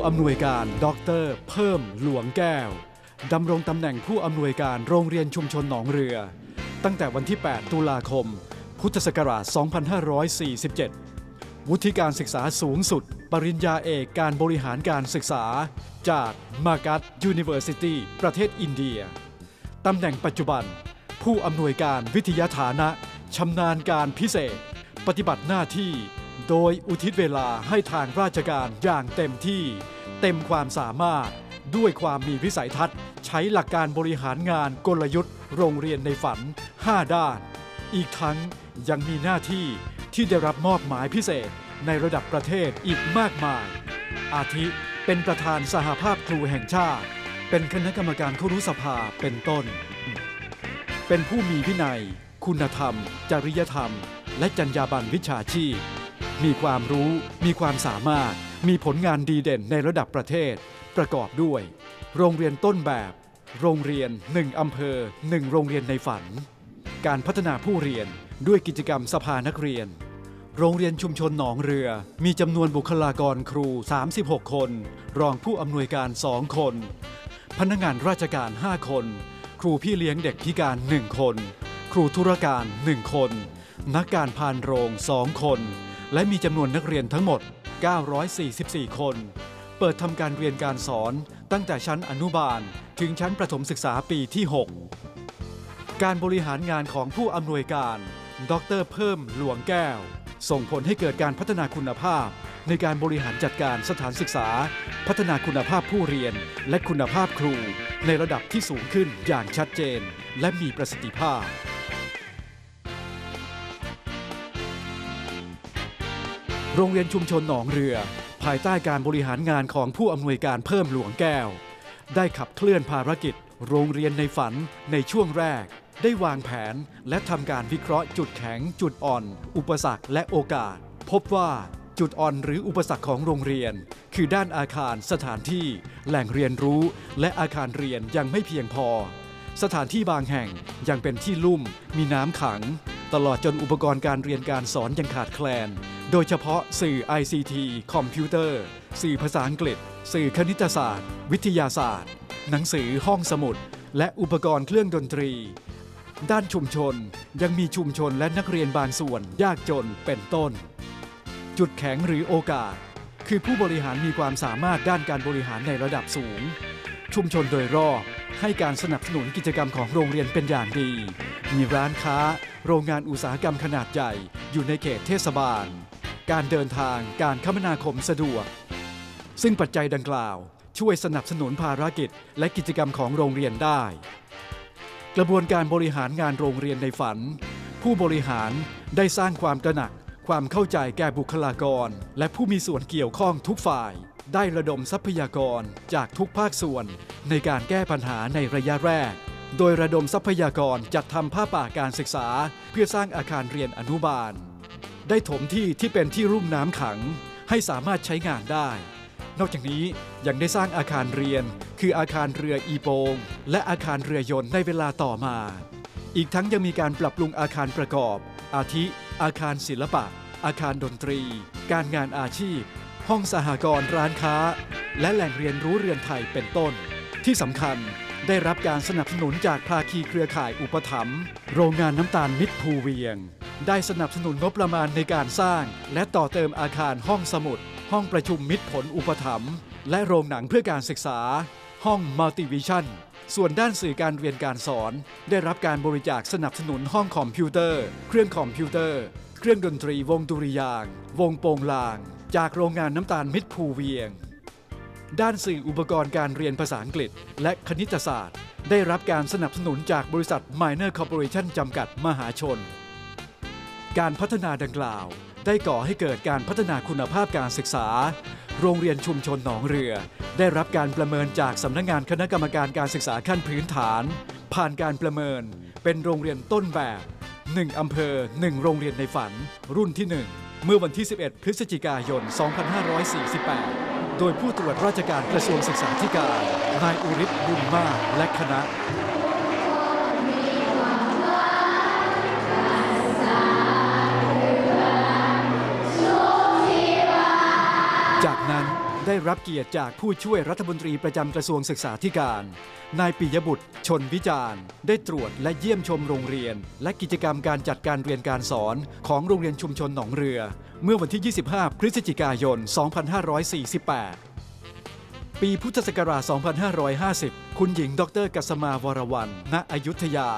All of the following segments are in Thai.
ผู้อำนวยการดร เพิ่มหลวงแก้วดำรงตำแหน่งผู้อำนวยการโรงเรียนชุมชนหนองเรือ ตั้งแต่วันที่ 8 ตุลาคม พุทธศักราช 2547 วุฒิการศึกษาสูงสุด ปริญญาเอกการบริหารการศึกษา จากมากัตยูนิเวอร์ซิตี้ประเทศอินเดีย ตำแหน่งปัจจุบัน ผู้อำนวยการวิทยาฐานะชำนาญการพิเศษ ปฏิบัติหน้าที่ โดยอุทิศเวลาให้ทางราชการอย่างเต็มที่ เต็มความสามารถ ด้วยความมีวิสัยทัศน์ ใช้หลักการบริหารงานกลยุทธ์ โรงเรียนในฝัน 5 ด้าน อีกทั้งยังมีหน้าที่ที่ได้รับมอบหมายพิเศษในระดับประเทศอีกมากมาย อาทิเป็นประธานสหภาพครูแห่งชาติ เป็นคณะกรรมการครุสภาเป็นต้น เป็นผู้มีวินัย คุณธรรม จริยธรรม และจรรยาบรรณวิชาชีพ มีความรู้ มีความสามารถ มีผลงานดีเด่นในระดับประเทศ ประกอบด้วย โรงเรียนต้นแบบ โรงเรียน 1 อำเภอ 1 โรงเรียนในฝัน การพัฒนาผู้เรียนด้วยกิจกรรมสภานักเรียน โรงเรียนชุมชนหนองเรือ มีจำนวนบุคลากรครู 36 คน รองผู้อำนวยการ 2 คน พนักงานราชการ 5 คน ครูพี่เลี้ยงเด็กพิการ 1 คน ครูธุรการ 1 คน นักการพานโรง 2 คน และมีจำนวนนักเรียนทั้งหมด 944 คน เปิดทำการเรียนการสอนตั้งแต่ชั้นอนุบาล ถึงชั้นประถมศึกษาปีที่ 6 การบริหารงานของผู้อำนวยการ ดรเพิ่มหลวงแก้ว ส่งผลให้เกิดการพัฒนาคุณภาพ ในการบริหารจัดการสถานศึกษา พัฒนาคุณภาพผู้เรียน และคุณภาพครู ในระดับที่สูงขึ้นอย่างชัดเจน และมีประสิทธิภาพ โรงเรียนชุมชนหนองเรือ ภายใต้การบริหารงานของผู้อำนวยการเพิ่มหลวงแก้ว ได้ขับเคลื่อนภารกิจ โรงเรียนในฝันในช่วงแรก ได้วางแผนและทำการวิเคราะห์จุดแข็ง จุดอ่อน อุปสรรคและโอกาส พบว่าจุดอ่อนหรืออุปสรรคของโรงเรียน คือด้านอาคารสถานที่ แหล่งเรียนรู้และอาคารเรียนยังไม่เพียงพอ สถานที่บางแห่งยังเป็นที่ลุ่ม มีน้ำขัง ตลอดจนอุปกรณ์การเรียนการสอนยังขาดแคลน โดยเฉพาะสื่อ ICT คอมพิวเตอร์ สื่อภาษาอังกฤษ สื่อคณิตศาสตร์ วิทยาศาสตร์ หนังสือห้องสมุด และอุปกรณ์เครื่องดนตรี ด้านชุมชนยังมีชุมชนและนักเรียนบางส่วน ยากจนเป็นต้น จุดแข็งหรือโอกาส คือผู้บริหารมีความสามารถด้านการบริหารในระดับสูง ชุมชนโดยรอบให้การสนับสนุนกิจกรรมของโรงเรียนเป็นอย่างดี มีร้านค้า โรงงานอุตสาหกรรมขนาดใหญ่ อยู่ในเขตเทศบาล การเดินทางการคมนาคมสะดวก ซึ่งปัจจัยดังกล่าว ช่วยสนับสนุนภารกิจ และกิจกรรมของโรงเรียนได้ กระบวนการบริหารงานโรงเรียนในฝัน ผู้บริหารได้สร้างความตระหนัก ความเข้าใจแก่บุคลากร และผู้มีส่วนเกี่ยวข้องทุกฝ่าย ได้ระดมทรัพยากรจากทุกภาคส่วน ในการแก้ปัญหาในระยะแรกโดยระดมทรัพยากรจัดทำผ้าป่าการศึกษา เพื่อสร้างอาคารเรียนอนุบาล ได้ถมที่ที่เป็นที่รุ่มน้ำขัง ให้สามารถใช้งานได้ นอกจากนี้ยังได้สร้างอาคารเรียน คืออาคารเรืออีโปง และอาคารเรือยนต์ในเวลาต่อมา อีกทั้งยังมีการปรับปรุงอาคารประกอบ อาทิ อาคารศิลปะ อาคารดนตรี การงานอาชีพ ห้องสหกรณ์ร้านค้า และแหล่งเรียนรู้เรือนไทยเป็นต้น ที่สำคัญได้รับการสนับสนุนจากภาคีเครือข่ายอุปถัมภ์โรงงานน้ำตาลมิตรภูเวียง ได้สนับสนุนงบประมาณในการสร้าง และต่อเติมอาคารห้องสมุด ห้องประชุมมิตรผลอุปถัมภ์และโรงหนังเพื่อการศึกษา ห้องมัลติวิชั่นส่วนด้านสื่อการเรียนการสอน ได้รับการบริจาคสนับสนุนห้องคอมพิวเตอร์ เครื่องคอมพิวเตอร์ เครื่องดนตรีวงดุริยาง วงโปงลาง จากโรงงานน้ำตาลมิตรภูเวียง ด้านสื่ออุปกรณ์การเรียนภาษาอังกฤษ และคณิตศาสตร์ ได้รับการสนับสนุนจากบริษัท Minor Corporation จำกัดมหาชน การพัฒนาดังกล่าว ได้ก่อให้เกิดการพัฒนาคุณภาพการศึกษา โรงเรียนชุมชนหนองเรือ ได้รับการประเมินจากสำนักงานคณะกรรมการการศึกษาขั้นพื้นฐาน ผ่านการประเมิน เป็นโรงเรียนต้นแบบ 1 อำเภอ 1 โรงเรียนในฝัน รุ่นที่ 1 เมื่อวันที่ 11 พฤศจิกายน 2548 โดยผู้ตรวจราชการกระทรวงศึกษาธิการนายอุริศบุญมากและคณะ ได้รับเกียรติจากผู้ช่วยรัฐมนตรีประจำกระทรวงศึกษาธิการ นายปิยบุตร ชนวิจารณ์ ได้ตรวจและเยี่ยมชมโรงเรียน และกิจกรรมการจัดการเรียนการสอนของโรงเรียนชุมชนหนองเรือ เมื่อวันที่ 25 พฤศจิกายน 2548ปีพุทธศักราช 2550 คุณหญิง ดร กัสมาวรวันณอยุธยา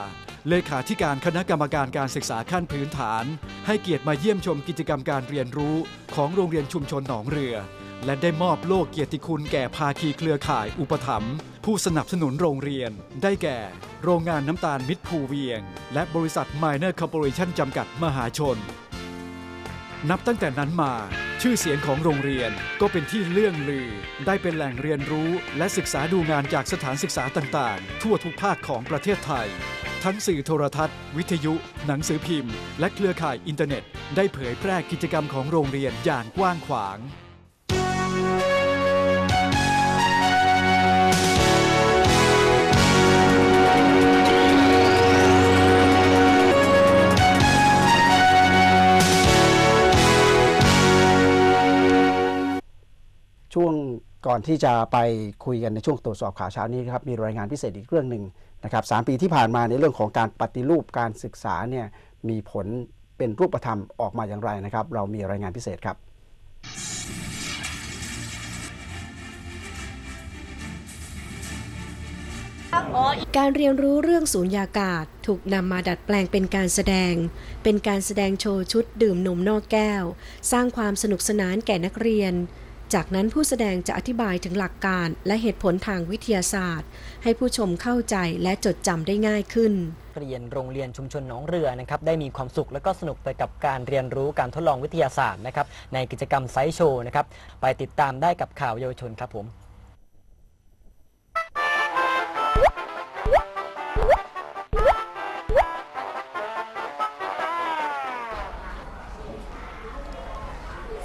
เลขาธิการคณะกรรมการการศึกษาขั้นพื้นฐาน ให้เกียรติมาเยี่ยมชมกิจกรรมการเรียนรู้ของโรงเรียนชุมชนหนองเรือ และได้มอบโล่เกียรติคุณแก่ภาคีเครือข่ายอุปถัมภ์ผู้สนับสนุนโรงเรียน ได้แก่ โรงงานน้ำตาลมิตรภูเวียง และบริษัท Minor Corporation จำกัดมหาชน นับตั้งแต่นั้นมา ชื่อเสียงของโรงเรียนก็เป็นที่เลื่องลือ ได้เป็นแหล่งเรียนรู้ และศึกษาดูงานจากสถานศึกษาต่างๆ ทั่วทุกภาคของประเทศไทย ทั้งสื่อโทรทัศน์ วิทยุ หนังสือพิมพ์ และเครือข่ายอินเทอร์เน็ต ได้เผยแพร่กิจกรรมของโรงเรียนอย่างกว้างขวาง ก่อนที่จะไปคุยกันในช่วงตรวจสอบข่าวเช้านี้ครับมีรายงานพิเศษอีกเรื่องหนึ่งนะครับสามปีที่ผ่านมาในเรื่องของการปฏิรูปการศึกษาเนี่ยมีผลเป็นรูปธรรมออกมาอย่างไรนะครับ เรามีรายงานพิเศษครับการเรียนรู้เรื่องสูญญากาศถูกนำมาดัดแปลงเป็นการแสดง เป็นการแสดงโชว์ชุดดื่มนมนอกแก้ว สร้างความสนุกสนานแก่นักเรียน จากนั้นผู้แสดงจะอธิบายถึงหลักการและเหตุผลทางวิทยาศาสตร์ ให้ผู้ชมเข้าใจและจดจำได้ง่ายขึ้นเรียนโรงเรียนชุมชนหนองเรือนะครับได้มีความสุขและก็สนุกไปกับการเรียนรู้การทดลองวิทยาศาสตร์นะครับในกิจกรรมไซส์โชว์นะครับไปติดตามได้กับข่าวเยาวชนครับผม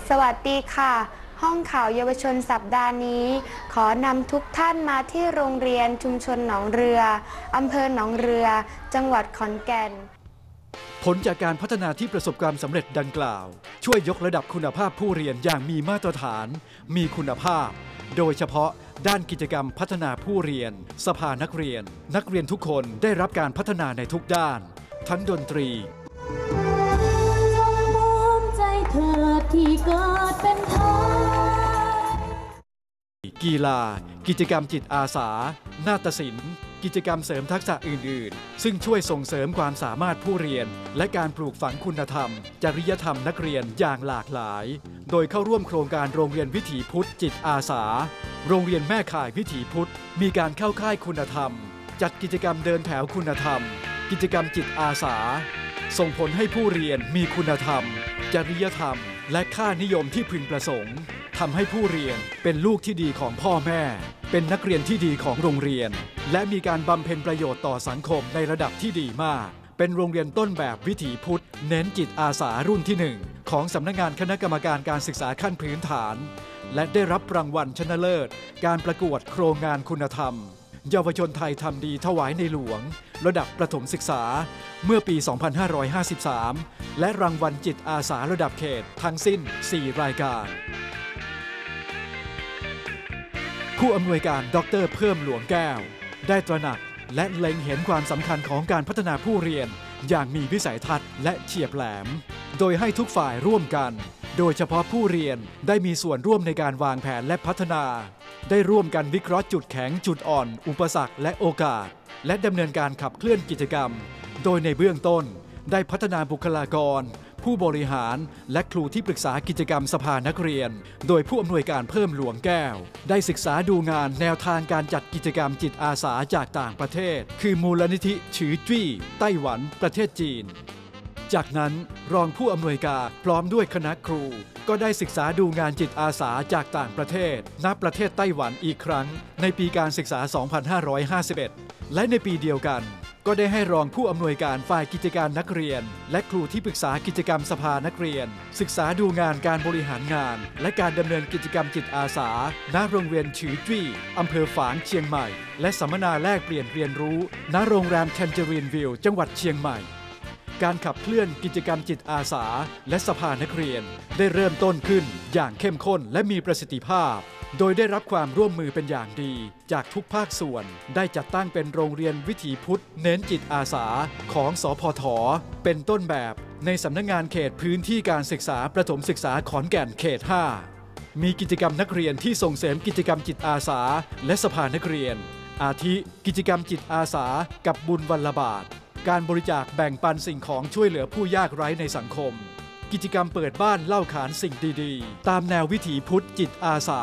สวัสดีค่ะ ห้องข่าวเยาวชนสัปดาห์นี้ ขอนำทุกท่านมาที่โรงเรียนชุมชนหนองเรืออำเภอหนองเรือ จังหวัดขอนแก่น ผลจากการพัฒนาที่ประสบความสำเร็จดังกล่าว ช่วยยกระดับคุณภาพผู้เรียนอย่างมีมาตรฐาน มีคุณภาพ โดยเฉพาะด้านกิจกรรมพัฒนาผู้เรียน สภานักเรียน นักเรียนทุกคนได้รับการพัฒนาในทุกด้าน ทั้งดนตรี กีฬา กิจกรรมจิตอาสา นาฏศิลป์ กิจกรรมเสริมทักษะอื่น ๆ ซึ่งช่วยส่งเสริมความสามารถผู้เรียน และการปลูกฝังคุณธรรม จริยธรรมนักเรียนอย่างหลากหลาย โดยเข้าร่วมโครงการโรงเรียนวิถีพุทธจิตอาสา โรงเรียนแม่ข่ายวิถีพุทธ มีการเข้าค่ายคุณธรรม จัดกิจกรรมเดินแถวคุณธรรม กิจกรรมจิตอาสา ส่งผลให้ผู้เรียนมีคุณธรรม จริยธรรม และค่านิยมที่พึงประสงค์ทำให้ผู้เรียนเป็นลูกที่ดีของพ่อแม่ เป็นนักเรียนที่ดีของโรงเรียน และมีการบำเพ็ญประโยชน์ต่อสังคมในระดับที่ดีมาก เป็นโรงเรียนต้นแบบวิถีพุทธ เน้นจิตอาสารุ่นที่1ของสำนักงานคณะกรรมการการศึกษาขั้นพื้นฐาน และได้รับรางวัลชนะเลิศ การประกวดโครงงานคุณธรรม เยาวชนไทยทำดีถวายในหลวง ระดับประถมศึกษา เมื่อปี 2553 และรางวัลจิตอาสาระดับเขตทั้งสิ้น 4 รายการ ผู้อำนวยการดรเพิ่มหลวงแก้ว ได้ตระหนักและเล็งเห็นความสำคัญของการพัฒนาผู้เรียนอย่างมีวิสัยทัศน์และเฉียบแหลม โดยให้ทุกฝ่ายร่วมกัน โดยเฉพาะผู้เรียนได้มีส่วนร่วมในการวางแผนและพัฒนา ได้ร่วมกันวิเคราะห์จุดแข็งจุดอ่อน อุปสรรคและโอกาส และดำเนินการขับเคลื่อนกิจกรรม โดยในเบื้องต้นได้พัฒนาบุคลากร ผู้บริหารและครูที่ปรึกษากิจกรรมสภานักเรียน โดยผู้อำนวยการเพิ่มหลวงแก้ว ได้ศึกษาดูงานแนวทางการจัดกิจกรรมจิตอาสาจากต่างประเทศ คือมูลนิธิฉือจี้ ไต้หวัน ประเทศจีน จากนั้นรองผู้อำนวยการพร้อมด้วยคณะครู ก็ได้ศึกษาดูงานจิตอาสาจากต่างประเทศณประเทศไต้หวันอีกครั้ง ในปีการศึกษา 2551 และในปีเดียวกัน ก็ได้ให้รองผู้อำนวยการฝ่ายกิจการนักเรียน และครูที่ปรึกษากิจกรรมสภานักเรียน ศึกษาดูงานการบริหารงาน และการดำเนินกิจกรรมจิตอาสาณโรงเรียนฉือจี้อำเภอฝางเชียงใหม่ และสัมมนาแลกเปลี่ยนเรียนรู้ณโรงแรมเทนเจอรีนวิวจังหวัดเชียงใหม่การขับเคลื่อนกิจกรรมจิตอาสา และสภานักเรียน ได้เริ่มต้นขึ้นอย่างเข้มข้นและมีประสิทธิภาพ โดยได้รับความร่วมมือเป็นอย่างดี จากทุกภาคส่วน ได้จัดตั้งเป็นโรงเรียนวิถีพุทธ เน้นจิตอาสาของสพท เป็นต้นแบบในสำนักงงานเขตพื้นที่การศึกษาประถมศึกษาขอนแก่นเขต 5 มีกิจกรรมนักเรียนที่ส่งเสริมกิจกรรมจิตอาสา และสภานักเรียน อาทิ กิจกรรมจิตอาสา กับบุญวันละบาท การบริจาคแบ่งปันสิ่งของช่วยเหลือผู้ยากไร้ในสังคม กิจกรรมเปิดบ้านเล่าขานสิ่งดีๆ ตามแนววิถีพุทธจิตอาสา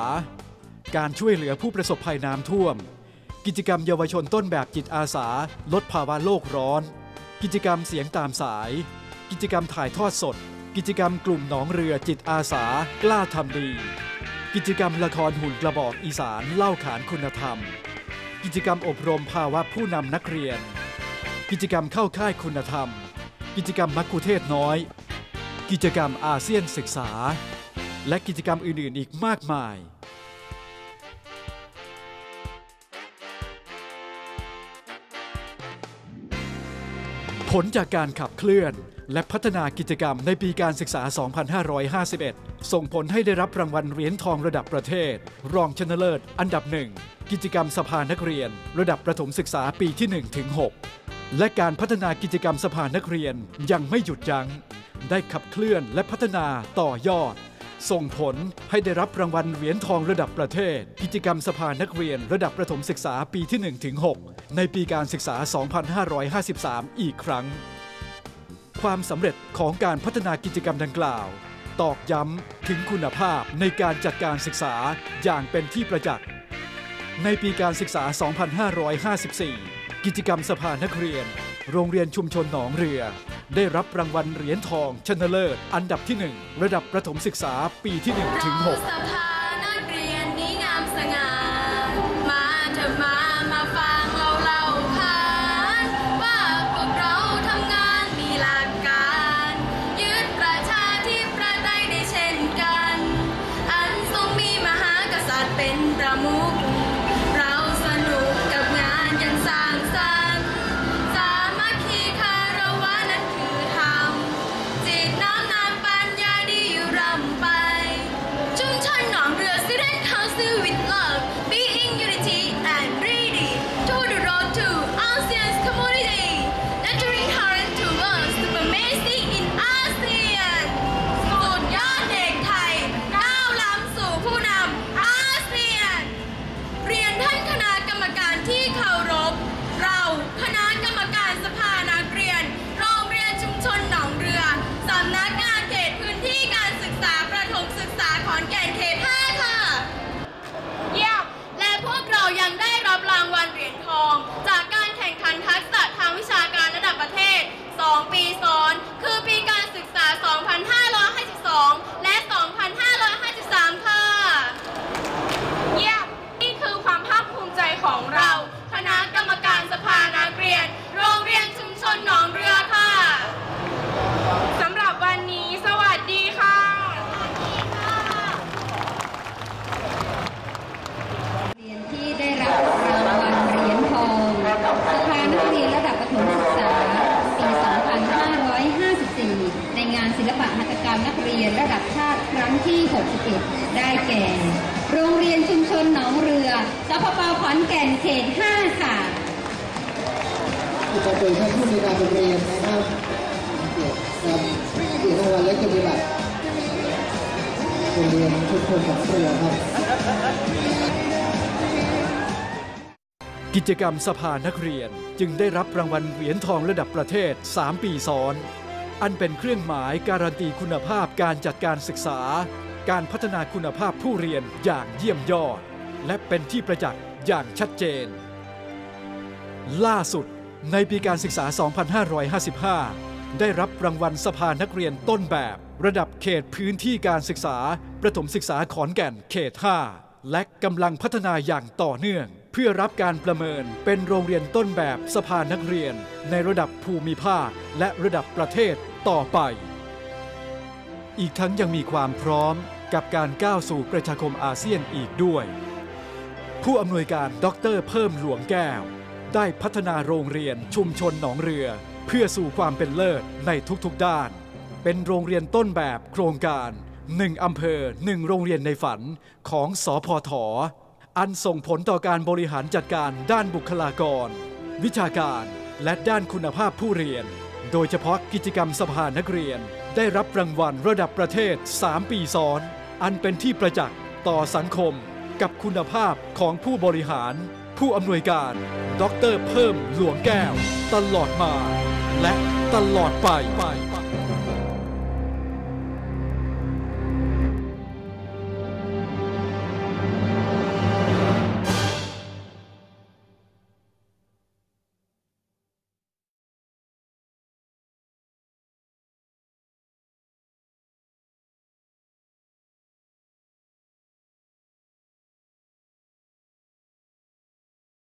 การช่วยเหลือผู้ประสบภัยน้ำท่วม กิจกรรมเยาวชนต้นแบบจิตอาสา ลดภาวะโลกร้อน กิจกรรมเสียงตามสาย กิจกรรมถ่ายทอดสด กิจกรรมกลุ่มหนองเรือจิตอาสา กล้าทำดี กิจกรรมละครหุ่นกระบอกอีสานเล่าขานคุณธรรม กิจกรรมอบรมภาวะผู้นำนักเรียน กิจกรรมเข้าค่ายคุณธรรม กิจกรรมมักคุเทศน้อย กิจกรรมอาเซียนศึกษา และกิจกรรมอื่น ๆ อีกมากมาย ผลจากการขับเคลื่อนและพัฒนากิจกรรมในปีการศึกษา 2551 ส่งผลให้ได้รับรางวัลเหรียญทองระดับประเทศ รองชนะเลิศ อันดับหนึ่ง กิจกรรมสภานักเรียน ระดับประถมศึกษาปีที่1ถึง6และการพัฒนากิจกรรมสภานักเรียนยังไม่หยุดยัง้ง ได้ขับเคลื่อนและพัฒนาต่อยอด ส่งผลให้ได้รับรางวัลเหรียญทองระดับประเทศ กิจกรรมสภานักเรียนระดับประถมศึกษาปีที่1ถึง6ในปีการศึกษา 2553 อีกครั้ง ความสำเร็จของการพัฒนากิจกรรมดังกล่าว ตอกย้ำถึงคุณภาพในการจัดการศึกษาอย่างเป็นที่ประจักษ์ในปีการศึกษา 2554 กิจกรรมสภานักเรียน โรงเรียนชุมชนหนองเรือ ได้รับรางวัลเหรียญทองชนะเลิศ อันดับที่ 1 ระดับประถมศึกษาปีที่ 1 ถึง6สภานักเรียนนี้งามะหัตถกรรมนักเรียนระดับชาติครั้งที่ 61 ได้แก่ โรงเรียนชุมชนหนองเรือสพปขอนแก่นเขต 5 ค่ะที่จะเป็นท่านผู้ในการโรงเรียนนะครับเกี่ยวกับเกี่ยวกับวันและปฏิบัติโรงเรียนทุกคนกับเรือครับ กิจกรรมสภานักเรียนจึงได้รับรางวัลเหรียญทองระดับประเทศ 3 ปีซ้อน อันเป็นเครื่องหมายการันตีคุณภาพการจัดการศึกษา การพัฒนาคุณภาพผู้เรียนอย่างเยี่ยมยอด และเป็นที่ประจักษ์อย่างชัดเจน ล่าสุดในปีการศึกษา 2555 ได้รับรางวัลสภานักเรียนต้นแบบ ระดับเขตพื้นที่การศึกษา ประถมศึกษาขอนแก่นเขต 5 และกำลังพัฒนาอย่างต่อเนื่อง เพื่อรับการประเมินเป็นโรงเรียนต้นแบบสภานักเรียน ในระดับภูมิภาคและระดับประเทศต่อไป อีกทั้งยังมีความพร้อมกับการก้าวสู่ประชาคมอาเซียนอีกด้วย ผู้อำนวยการดรเพิ่มหลวงแก้ว ได้พัฒนาโรงเรียนชุมชนหนองเรือ เพื่อสู่ความเป็นเลิศในทุกๆด้าน เป็นโรงเรียนต้นแบบโครงการ1อำเภอ1โรงเรียนในฝันของสอพอถอ อันส่งผลต่อการบริหารจัดการด้านบุคลากร วิชาการและด้านคุณภาพผู้เรียน โดยเฉพาะกิจกรรมสภานักเรียน ได้รับรางวัลระดับประเทศ 3 ปีซ้อน อันเป็นที่ประจักษ์ต่อสังคมกับคุณภาพของผู้บริหาร ผู้อำนวยการ ดรเพิ่มหลวงแก้ว ตลอดมา และตลอดไป